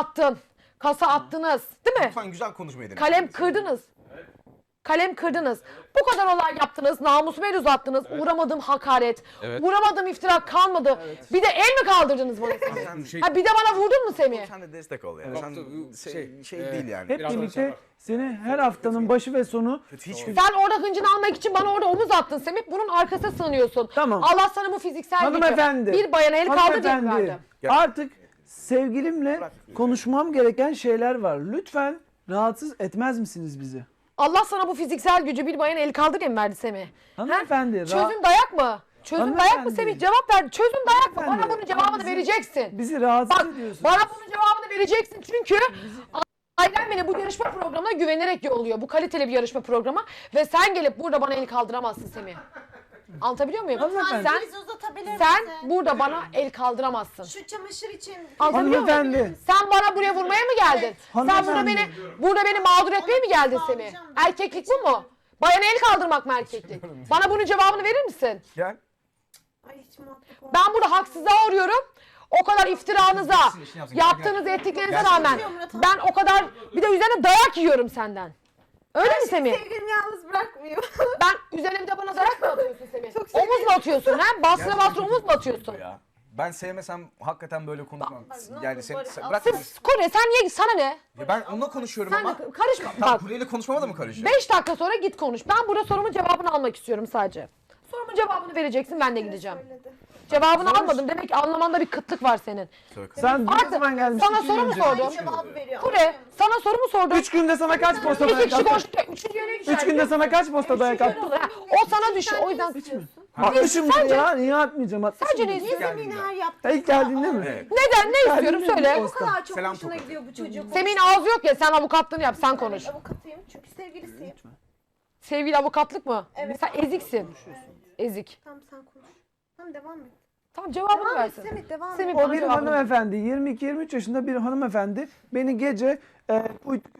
attın. Kasa attınız. Değil mi? Lütfen güzel deneyin. Kalem kırdınız. Kalem kırdınız. Bu kadar olay yaptınız. Namusumu el uzattınız. Uğramadım hakaret. Evet. Uğramadım iftira kalmadı. Bir de el mi kaldırdınız bana? Sen şey, ha, bir de bana vurdun mu Semih? sen de destek ol yani. Sen şey, şey, şey e, değil yani. Hep Biraz birlikte sonra. seni her haftanın başı ve sonu Kötü hiç Sen orada hıncını almak için bana orada omuz attın Semih. Bunun arkasına sığınıyorsun. Tamam. Allah sana bu fiziksel hanımefendi. gücü. Bir bayana el kaldı diye verdi? Artık sevgilimle konuşmam gereken şeyler var. Lütfen rahatsız etmez misiniz bizi? Allah sana bu fiziksel gücü bir bayana el kaldı diye mi verdi Semih? Hanımefendi, Ha? Çözüm dayak mı? Çözüm dayak mı. Semih? Cevap ver. Çözüm dayak mı? Bana bunun cevabını bizi- vereceksin. Bizi rahatsız Bak ediyorsunuz. bana bunun cevabını vereceksin çünkü ailem beni bu yarışma programına güvenerek yolluyor. Bu kaliteli bir yarışma programı ve sen gelip burada bana el kaldıramazsın Semih. Anlatabiliyor muyum? Hanımefendi. Sen, uzatabilir sen misin? burada bana el kaldıramazsın. Şu çamaşır için Anlatabiliyor muyum? Hanımefendi. Sen bana buraya vurmaya mı geldin? Sen burada Hanımefendi. beni burada beni mağdur etmeye mi geldin bağlayacağım. Erkeklik bu mu? Bayana el kaldırmak mı erkeklik? Bana bunun cevabını verir misin? Gel. Ay hiç muhatap olma. Ben burada haksızlığa uğruyorum. O kadar iftiranıza, yaptığınız ettiklerinize rağmen ben o kadar bir de üzerine dayak yiyorum senden. Öyle mi Semih? Sevgilim yalnız bırakmıyor. Ben üzerine bir de bana dayak mı atıyorsun Semih? Çok Omuz mu atıyorsun ha? Bastıra bastıra omuz mu atıyorsun? Ya. Ben sevmesem hakikaten böyle konuşmam. Yani sen, sen bırak. Siz Kore sen niye sana ne? Ya ben onunla konuşuyorum Sen ama. de karışma. Tamam Bak konuşmama da mı karışıyor? 5 dakika sonra git konuş. Ben burada sorumun cevabını almak istiyorum sadece. Sorumun cevabını vereceksin ben de gideceğim. Söyledi. Cevabını almadım. Demek ki anlamanda bir kıtlık var senin. Sen ne Artık zaman gelmişsin? sana İki soru mu önce. sordum? Aynı cevabı veriyor. Kure sana soru mu sordum? Üç günde sana kaç posta İki dayak kişi attı? konuştu. Üçüncü yöne düşer. Üç günde sana kaç posta dayak attı? Ha, O sana düşüyor. O yüzden Atmışım Sence- ya. Niye atmayacağım? Atmışım. Sence ne Niye istiyorsun? zemin her yaptı? İlk geldiğinde mi? Evet. Neden? Ne istiyorum mi? söyle. Bu kadar çok Selam hoşuna topu. gidiyor bu çocuk. Semih'in ağzı yok ya sen avukatlığını yap sen konuş. Avukatıyım çünkü sevgilisiyim. Sevgili avukatlık mı? Evet. Sen eziksin. Ezik. Tamam sen konuş. Tamam devam et. Tamam cevabını Devam et versin. Semih devam Semih et. bana O bir cevabını hanımefendi, 22-23 yaşında bir hanımefendi beni gece e, uyut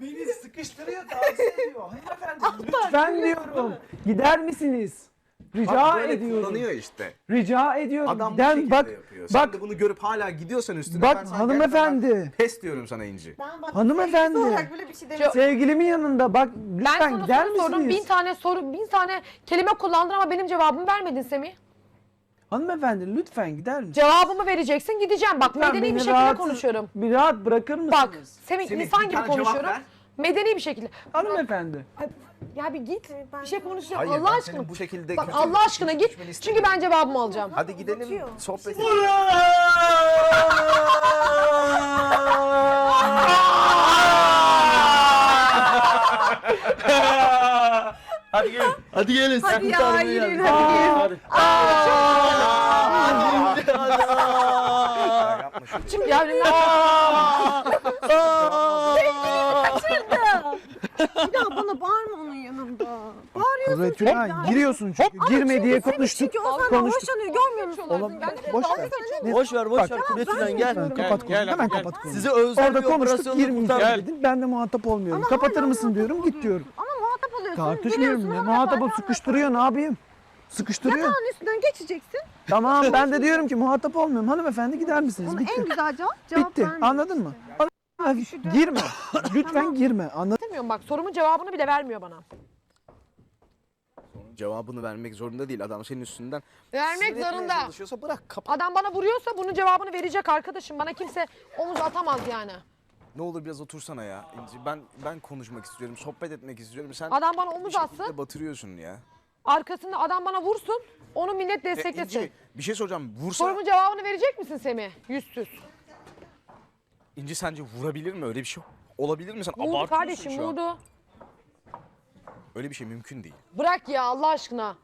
Beni sıkıştırıyor, taciz ediyor. Hanımefendi lütfen diyorum. Gider misiniz? Rica Bak böyle ediyorum. kullanıyor işte. Rica ediyorum. Adam bu Giden şekilde bak yapıyor. Sen bak de bunu görüp hala gidiyorsan üstüne. Bak, ben sana hanımefendi. Pes diyorum sana İnci. Ben bak Hanımefendi. olarak böyle bir şey demiyorum. sevgilimin yanında bak Ben lütfen sana gider soru sordum. Bin misiniz? tane soru, bin tane kelime kullandın ama benim cevabımı vermedin Semih. Hanımefendi lütfen gider misiniz? Cevabımı vereceksin gideceğim. Bak Lütfen medeni bir şekilde rahat- konuşuyorum. Bir rahat bırakır mısınız? Bak Semih, Semih, insan gibi konuşuyorum. Medeni bir şekilde. Hanımefendi. Ya bir git. Ben Bir şey konuşacağım. Hayır, Allah ben aşkına. bu şekilde Bak kötü Allah aşkına git. düşmeni Çünkü istemiyorum. ben cevabımı alacağım. Hadi gidelim Uzatıyor. sohbet Hadi gelin. Hadi gelin. Hadi ya yürüyün hadi gelin. yapma şu. Şimdi ya benim- Bir daha bana bağırma onun yanında. Bağırıyorsun Retülen giriyorsun çünkü. Girme diye konuştuk. Çünkü o senden Konuştuk. hoşlanıyor görmüyor musun? Oğlum, boş ver. Boş ver boş Bak, ver. Kuretülen gel. Kapat Gel, konuyu. gel, Hemen gel. kapat konuyu. Sizi özlem Orada bir konuştuk operasyonla girmeyeceğim kurtar. dedin. Ben de muhatap olmuyorum. Ama Kapatır hala mısın diyorum git diyorum. Ama muhatap oluyorsun. Tartışmıyorum ya. Muhatap ol sıkıştırıyor ne yapayım? Sıkıştırıyor. Yatağın üstünden geçeceksin. Tamam ben de diyorum ki muhatap olmuyorum. Hanımefendi gider misiniz? Bitti. en güzel cevap cevap Bitti. vermiyor Anladın mı? Hanımefendi, Girme. Lütfen girme. Anladın İstemiyorum bak sorumun cevabını bile vermiyor bana. Cevabını vermek zorunda değil. Adam senin üstünden Vermek sinir etmeye zorunda. çalışıyorsa bırak kapat. Adam bana vuruyorsa bunun cevabını verecek arkadaşım. Bana kimse omuz atamaz yani. Ne olur biraz otursana ya İnci. Ben ben konuşmak istiyorum, sohbet etmek istiyorum. Sen Adam bana bir omuz şekilde atsın. batırıyorsun ya. Arkasında adam bana vursun. Onu millet E, desteklesin. İnci bir şey soracağım. Vursa Sorumun cevabını verecek misin Semih? Yüzsüz. İnci sence vurabilir mi? Öyle bir şey olabilir mi? Sen Vurdu abartıyorsun kardeşim şu an. vurdu. Öyle bir şey mümkün değil. Bırak ya Allah aşkına.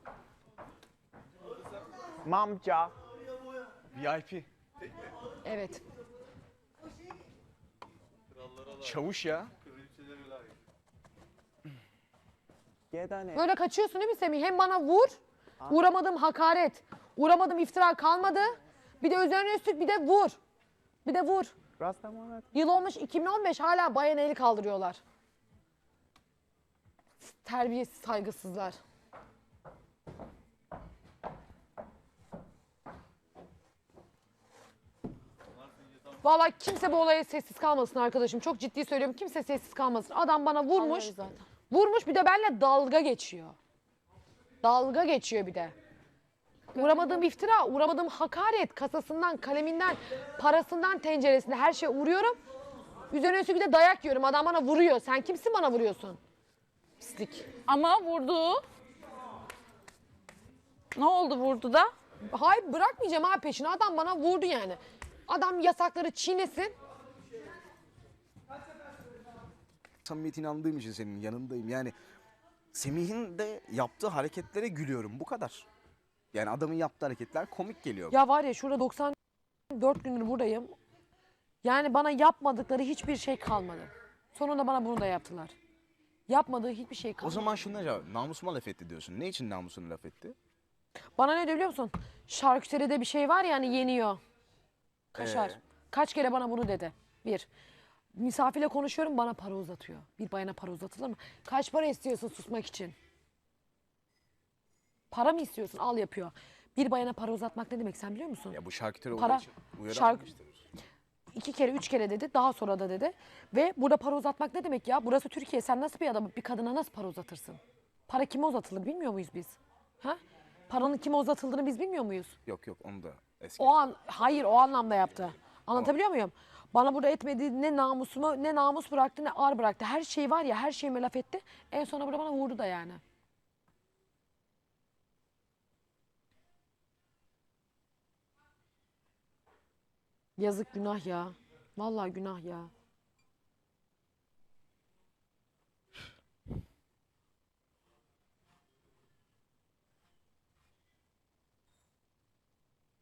Mamca. VIP. Evet. Çavuş ya. Böyle kaçıyorsun değil mi Semih? Hem bana vur. Uğramadım hakaret. Uğramadım iftira kalmadı. Bir de üzerine üstlük bir de vur. Bir de vur. Yıl olmuş 2015 hala bayan eli kaldırıyorlar. Terbiyesiz saygısızlar. Vallahi kimse bu olaya sessiz kalmasın arkadaşım. Çok ciddi söylüyorum. Kimse sessiz kalmasın. Adam bana vurmuş. Zaten. Vurmuş bir de benimle dalga geçiyor. Dalga geçiyor bir de. Uğramadığım iftira, uğramadığım hakaret, kasasından, kaleminden, parasından, tenceresine her şeye uğruyorum. Üzerine üstlük bir de dayak yiyorum. Adam bana vuruyor. Sen kimsin bana vuruyorsun? Pislik. Ama vurdu. Ne oldu vurdu da? Hayır bırakmayacağım ha peşini. Adam bana vurdu yani. Adam yasakları çiğnesin. Samimiyetine inandığım için senin yanındayım. Yani Semih'in de yaptığı hareketlere gülüyorum. Bu kadar. Yani adamın yaptığı hareketler komik geliyor. Ya var ya şurada 94 gündür buradayım. Yani bana yapmadıkları hiçbir şey kalmadı. Sonunda bana bunu da yaptılar. Yapmadığı hiçbir şey O kalmadı. zaman şuna cevap. Namusuma laf etti diyorsun. Ne için namusuna laf etti? Bana ne diyor biliyor musun? Şarküteride bir şey var ya hani yeniyor. Kaşar. Ee? Kaç kere bana bunu dedi. Bir. Misafirle konuşuyorum bana para uzatıyor. Bir bayana para uzatılır mı? Kaç para istiyorsun susmak için? Para mı istiyorsun? Al yapıyor. Bir bayana para uzatmak ne demek sen biliyor musun? Ya bu şarküteri olduğu Para, için uyarı şarkı- almıştır. İki kere, üç kere dedi. Daha sonra da dedi. Ve burada para uzatmak ne demek ya? Burası Türkiye. Sen nasıl bir adamı, bir kadına nasıl para uzatırsın? Para kime uzatılır bilmiyor muyuz biz? Ha? Paranın kime uzatıldığını biz bilmiyor muyuz? Yok yok onu da eski. O an hayır o anlamda yaptı. Anlatabiliyor muyum? Bana burada etmediği ne namusumu ne namus bıraktı ne ar bıraktı. Her şey var ya her şeyime laf etti. En sona burada bana vurdu da yani. Yazık günah ya. Vallahi günah ya.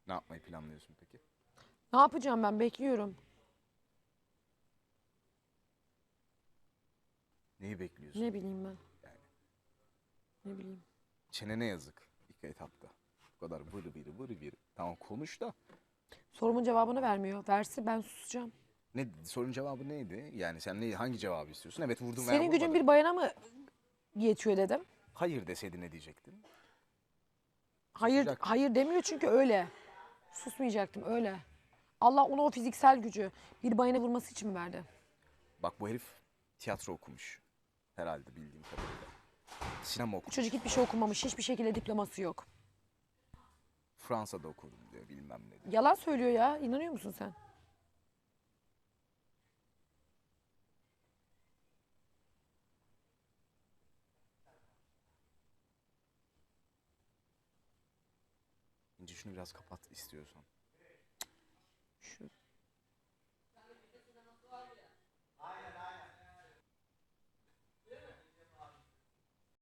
Ne yapmayı planlıyorsun peki? Ne yapacağım ben bekliyorum. Neyi bekliyorsun? Ne bileyim ben. Ne bileyim. Çenene yazık ilk etapta. Bu kadar vırı vırı vırı vırı. Tamam konuş da. Sorumun cevabını vermiyor. Verse ben susacağım. Ne sorun cevabı neydi? Yani sen ne, hangi cevabı istiyorsun? Evet vurdum veya Senin gücün bir bayana mı yetiyor dedim. Hayır deseydi ne diyecektin? Hayır Susacaktın. hayır demiyor çünkü öyle. Susmayacaktım öyle. Allah ona o fiziksel gücü bir bayana vurması için mi verdi? Bak bu herif tiyatro okumuş. Herhalde bildiğim kadarıyla. Sinema Bu okumuş. çocuk hiçbir şey okumamış. Hiçbir şekilde diploması yok. Fransa'da okudum diyor bilmem ne. diyor. Yalan söylüyor ya. İnanıyor musun sen? İnce şunu biraz kapat istiyorsan. Şu